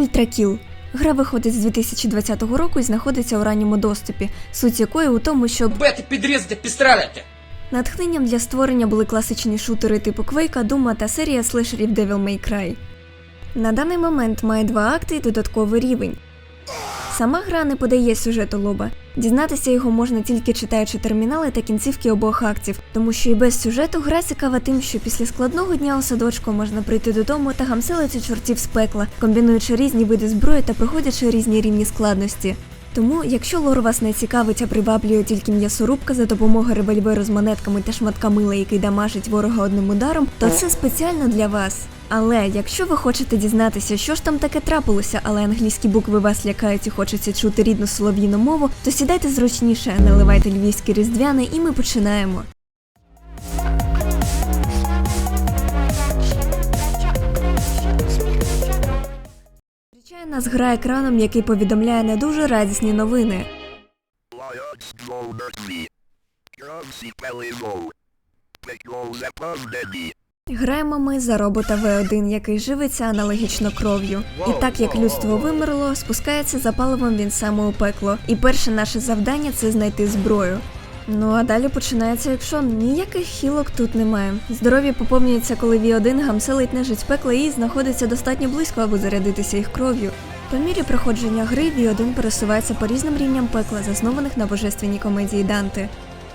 Ультракіл. Гра виходить з 2020 року і знаходиться у ранньому доступі, суть якої у тому, щоб бити, підрізати пістолети. натхненням для створення були класичні шутери типу Квейка, Дума та серія слешерів Devil May Cry. На даний момент має два акти і додатковий рівень. Сама гра не подає сюжету лоба. Дізнатися його можна тільки читаючи термінали та кінцівки обох актів, тому що і без сюжету гра цікава тим, що після складного дня у садочку можна прийти додому та гамселити чортів з пекла, комбінуючи різні види зброї та проходячи різні рівні складності. Тому, якщо лор вас не цікавить, а приваблює тільки м'ясорубка за допомогою револьверу з монетками та шматка мила, який дамажить ворога одним ударом, то це спеціально для вас. Але якщо ви хочете дізнатися, що ж там таке трапилося, але англійські букви вас лякають і хочеться чути рідну солов'їну мову, то сідайте зручніше, наливайте львівський різдвяний, і ми починаємо. Нас гра екраном, який повідомляє не дуже радісні новини. Граємо ми за робота В1, який живиться аналогічно кров'ю. І так як людство вимерло, спускається за паливом він саме у пекло. І перше наше завдання це знайти зброю. Ну а далі починається екшон. Ніяких хілок тут немає. Здоров'я поповнюється, коли V1 гамселить нежить пекла і знаходиться достатньо близько, аби зарядитися їх кров'ю. По мірі проходження гри V1 пересувається по різним рівням пекла, заснованих на божественній комедії Данте.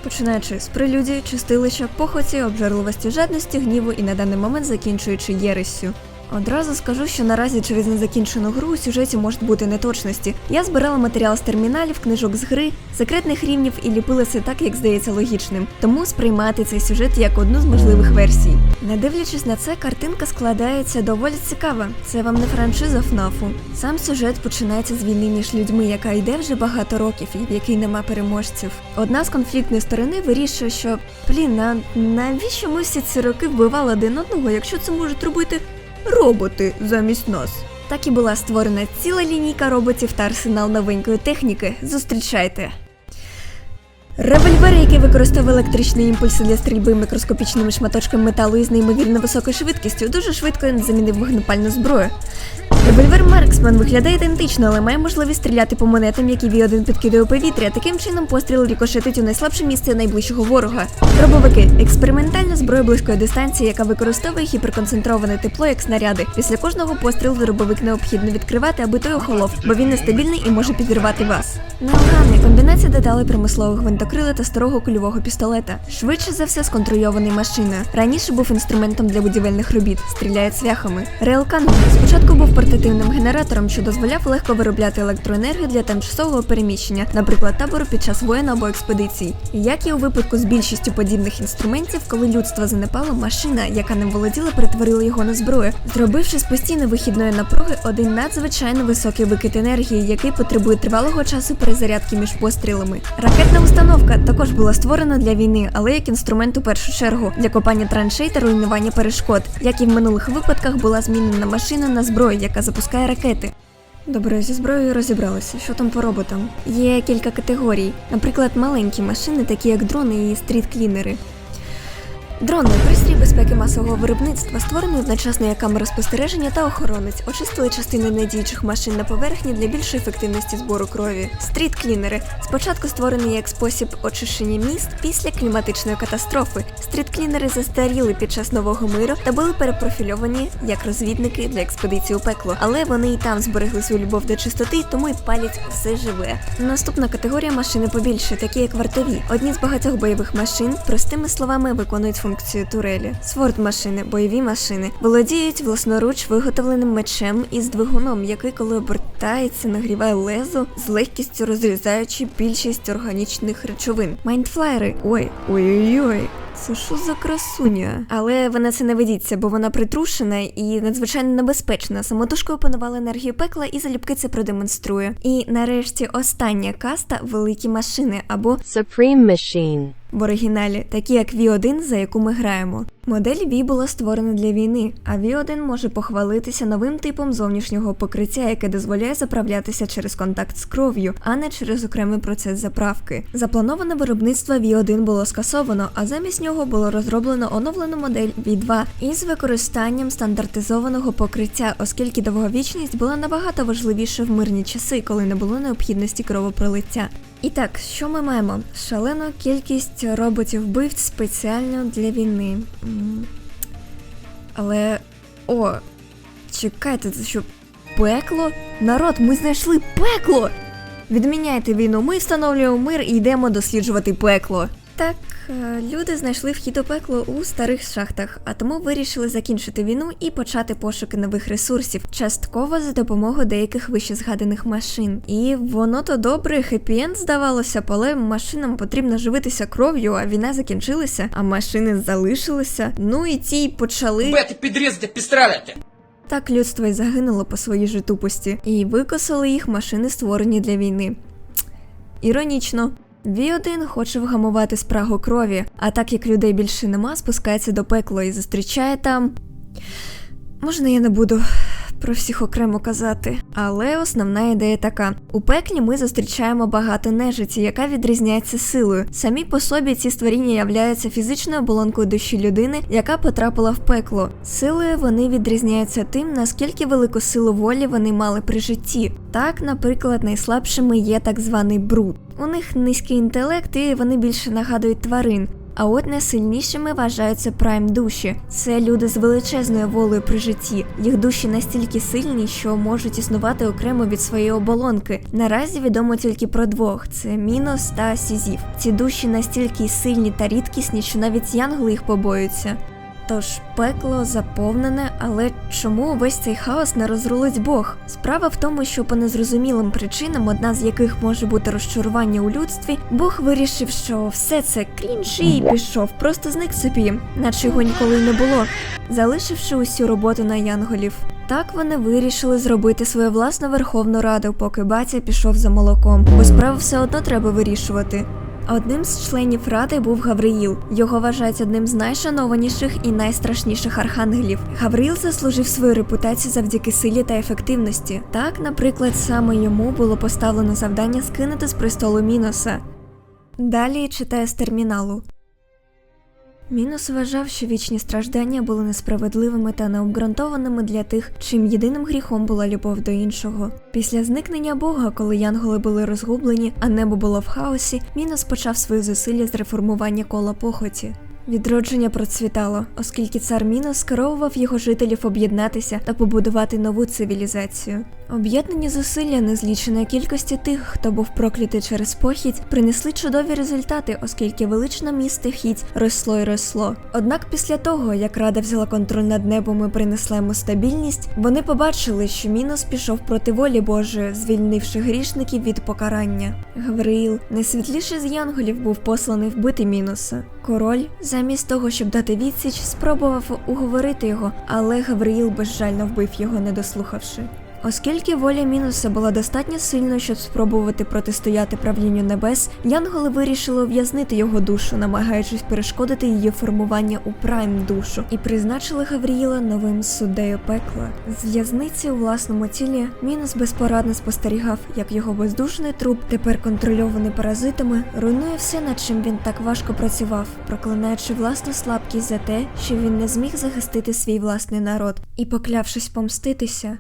Починаючи з прелюдії, чистилища, похоті, обжерливості, жадності, гніву і на даний момент закінчуючи єресю. Одразу скажу, що наразі через незакінчену гру у сюжеті можуть бути неточності. Я збирала матеріал з терміналів, книжок з гри, секретних рівнів і ліпила це так, як здається логічним. Тому сприймати цей сюжет як одну з можливих версій. Не дивлячись на це, картинка складається доволі цікава. Це вам не франшиза ФНАФу. Сам сюжет починається з війни між людьми, яка йде вже багато років і в якій нема переможців. Одна з конфліктної сторони вирішує, що блін, а навіщо ми всі ці роки вбивали один одного, якщо це можуть робити роботи замість нас. Так і була створена ціла лінійка роботів та арсенал новенької техніки. Зустрічайте. Револьвер, який використовує електричні імпульси для стрільби мікроскопічними шматочками металу із неймовірно високою швидкістю, дуже швидко замінив вогнепальну зброю. Револьвер Марксман виглядає ідентично, але має можливість стріляти по монетам, які V1 підкидає у повітря. Таким чином постріл рікошетить у найслабше місце найближчого ворога. Дробовики експериментальна зброя близької дистанції, яка використовує гіперконцентроване тепло як снаряди. Після кожного пострілу дробовик необхідно відкривати, аби той охолов, бо він нестабільний і може підірвати вас. Неоганний комбінація деталей промислових гвинтокрила та старого кульового пістолета. Швидше за все сконтрольований машиною. Раніше був інструментом для будівельних робіт, стріляє цвяхами. Рейлкан спочатку був портативним генератором, що дозволяв легко виробляти електроенергію для тимчасового переміщення, наприклад, табору під час воєн або експедицій. Як і у випадку з більшістю подібних інструментів, коли людство занепало, машина, яка ним володіла, перетворила його на зброю, зробивши з постійно вихідної напруги один надзвичайно високий викид енергії, який потребує тривалого часу перезарядки між пострілами. Ракетна установка також була створена для війни, але як інструмент у першу чергу для копання траншей та руйнування перешкод. Як і в минулих випадках, була змінена машина на зброю, яка запускає ракети. Добре, зі зброєю розібралися. Що там по роботам? Є кілька категорій. Наприклад, маленькі машини, такі як дрони і стріт-клінери. Дрони пристрій безпеки масового виробництва, створений одночасно як камера спостереження та охоронець, очистили частини недіючих машин на поверхні для більшої ефективності збору крові. Стріт-клінери спочатку створені як спосіб очищення міст після кліматичної катастрофи. Стріт-клінери застаріли під час нового миру та були перепрофільовані як розвідники для експедиції у пекло, але вони і там зберегли свою любов до чистоти, тому й палять все живе. Наступна категорія машини побільше, такі як вартові. Одні з багатьох бойових машин, простими словами, виконують функцію турелі. Сворд машини, бойові машини володіють власноруч виготовленим мечем із двигуном, який, коли обертається, нагріває лезо з легкістю розрізаючи більшість органічних речовин. Майндфлайери, Ой, ой-ой-ой. Це що за красуня? Але вона це не ведіться, бо вона притрушена і надзвичайно небезпечна. Самотужкою опанувала енергію пекла і залюбки це продемонструє. І нарешті остання каста великі машини або Supreme Machine. в оригіналі, такі як V1, за яку ми граємо. Модель V була створена для війни, а V1 може похвалитися новим типом зовнішнього покриття, яке дозволяє заправлятися через контакт з кров'ю, а не через окремий процес заправки. Заплановане виробництво V1 було скасовано, а замість нього було розроблено оновлену модель V2 із використанням стандартизованого покриття, оскільки довговічність була набагато важливіша в мирні часи, коли не було необхідності кровопролиття. І так, що ми маємо? Шалену кількість роботів вбивць спеціально для війни. Але. О, чекайте, це що пекло? Народ, ми знайшли пекло! Відміняйте війну, ми встановлюємо мир і йдемо досліджувати пекло. Так, е, люди знайшли вхід у пекло у старих шахтах, а тому вирішили закінчити війну і почати пошуки нових ресурсів, частково за допомогою деяких вище згаданих машин. І воно то добре, хеппі-енд здавалося, б, але машинам потрібно живитися кров'ю, а війна закінчилася, а машини залишилися. Ну і ті й почали. Бэты, пидрезды, пистолеты. Так людство й загинуло по своїй же тупості, і викосили їх машини, створені для війни. Іронічно. V1 хоче вгамувати спрагу крові, а так як людей більше нема, спускається до пекла і зустрічає там. Можна я не буду про всіх окремо казати, але основна ідея така: у пеклі ми зустрічаємо багато нежиті, яка відрізняється силою. Самі по собі ці створіння являються фізичною оболонкою душі людини, яка потрапила в пекло. Силою вони відрізняються тим, наскільки велику силу волі вони мали при житті. Так, наприклад, найслабшими є так званий бруд. У них низький інтелект і вони більше нагадують тварин. А от найсильнішими вважаються прайм душі. Це люди з величезною волею при житті. Їх душі настільки сильні, що можуть існувати окремо від своєї оболонки. Наразі відомо тільки про двох: це Мінос та Сізів. Ці душі настільки сильні та рідкісні, що навіть янгли їх побоюються. Тож пекло заповнене, але чому увесь цей хаос не розрулить Бог? Справа в тому, що по незрозумілим причинам, одна з яких може бути розчарування у людстві, Бог вирішив, що все це крінж і пішов, просто зник собі, наче його ніколи не було, залишивши усю роботу на янголів. Так вони вирішили зробити свою власну Верховну Раду, поки батя пішов за молоком, бо справу все одно треба вирішувати. Одним з членів ради був Гавриїл. Його вважають одним з найшанованіших і найстрашніших архангелів. Гавриїл заслужив свою репутацію завдяки силі та ефективності. Так, наприклад, саме йому було поставлено завдання скинути з престолу Міноса. Далі читаю з терміналу. Мінус вважав, що вічні страждання були несправедливими та необґрунтованими для тих, чим єдиним гріхом була любов до іншого. Після зникнення Бога, коли янголи були розгублені, а небо було в хаосі, Мінус почав свої зусилля з реформування кола похоті. Відродження процвітало, оскільки цар Мінос скеровував його жителів об'єднатися та побудувати нову цивілізацію. Об'єднані зусилля незліченої кількості тих, хто був проклятий через похідь, принесли чудові результати, оскільки величне місто хідь росло й росло. Однак після того, як рада взяла контроль над небом і принесла йому стабільність, вони побачили, що Мінос пішов проти волі Божої, звільнивши грішників від покарання. Гавриїл, найсвітліший з янголів, був посланий вбити Міноса. Король, замість того, щоб дати відсіч, спробував уговорити його, але Гавриїл безжально вбив його, не дослухавши. Оскільки воля Мінуса була достатньо сильною, щоб спробувати протистояти правлінню небес, янголи вирішили ув'язнити його душу, намагаючись перешкодити її формування у прайм душу, і призначили Гавріїла новим суддею пекла. З в'язниці у власному тілі Мінус безпорадно спостерігав, як його бездушний труп, тепер контрольований паразитами, руйнує все, над чим він так важко працював, проклинаючи власну слабкість за те, що він не зміг захистити свій власний народ, і поклявшись помститися.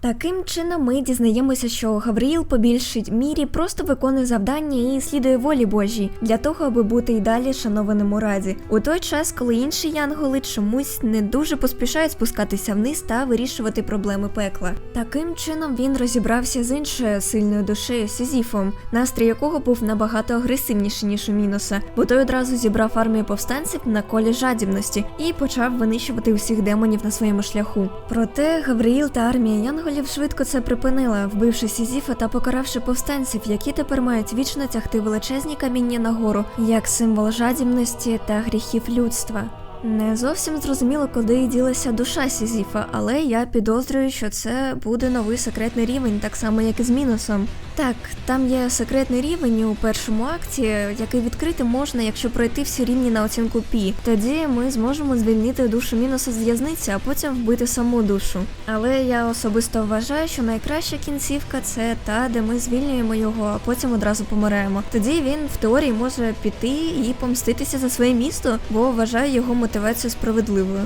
Таким чином ми дізнаємося, що Гавриїл по більшій мірі просто виконує завдання і слідує волі Божій для того, аби бути й далі шанованим у раді. У той час, коли інші янголи чомусь не дуже поспішають спускатися вниз та вирішувати проблеми пекла. Таким чином він розібрався з іншою сильною душею Сізіфом, настрій якого був набагато агресивніший ніж у Мінуса, бо той одразу зібрав армію повстанців на колі жадібності і почав винищувати усіх демонів на своєму шляху. Проте Гавриїл та армія янголів швидко це припинила, вбивши Сізіфа та покаравши повстанців, які тепер мають вічно тягти величезні каміння нагору, як символ жадібності та гріхів людства. Не зовсім зрозуміло, куди ділася душа Сізіфа, але я підозрюю, що це буде новий секретний рівень, так само як і з мінусом. Так, там є секретний рівень у першому акті, який відкрити можна, якщо пройти всі рівні на оцінку Пі. Тоді ми зможемо звільнити душу мінуса з в'язниці, а потім вбити саму душу. Але я особисто вважаю, що найкраща кінцівка це та, де ми звільнюємо його, а потім одразу помираємо. Тоді він в теорії може піти і помститися за своє місто, бо вважає його мотивацію справедливою.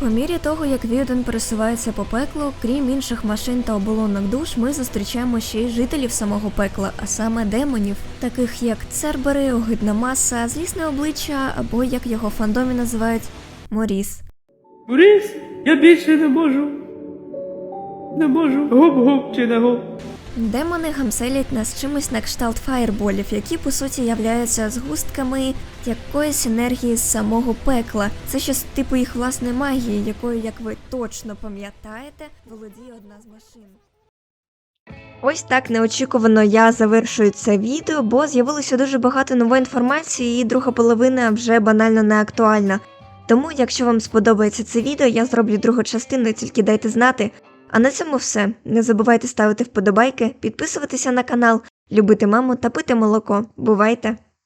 По мірі того, як Віоден пересувається по пеклу, крім інших машин та оболонок душ, ми зустрічаємо ще й жителів самого пекла, а саме демонів, таких як Цербери, Огидна маса, злісне обличчя або як його фандомі називають Моріс. Борис, я більше не можу. Не можу. Гоп-гоп чи не гоп. Демони гамселять нас чимось на кшталт фаєрболів, які по суті являються згустками якоїсь енергії з самого пекла. Це щось типу їх власної магії, якою, як ви точно пам'ятаєте, володіє одна з машин. Ось так неочікувано я завершую це відео, бо з'явилося дуже багато нової інформації, і друга половина вже банально не актуальна. Тому, якщо вам сподобається це відео, я зроблю другу частину, тільки дайте знати. А на цьому все. Не забувайте ставити вподобайки, підписуватися на канал, любити маму та пити молоко. Бувайте!